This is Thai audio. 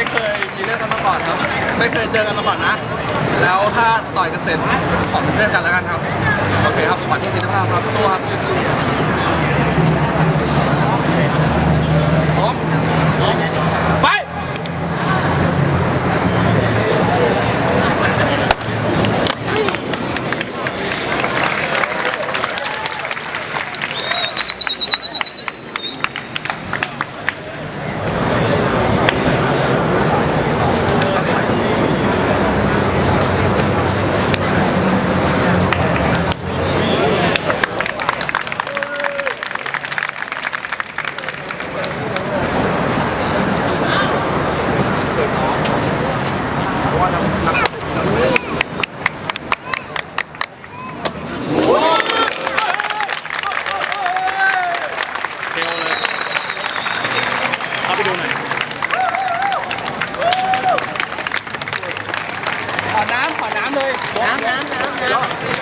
ไมีเรื่องกันมาก่อนครับ ไม่เคยเจอกันมาก่อนนะ แล้วถ้าต่อยกันเสร็จขอเป็นเพื่อนกันแล้วกันครับ โอเคครับขวัญที่มิตรภาพครับสู้ครับพร้อมไฟ เทลเลยเข้า ไปดูหน่อยขอน้ำขอน้ำเลยน้ำน้ำน้ำน้ำ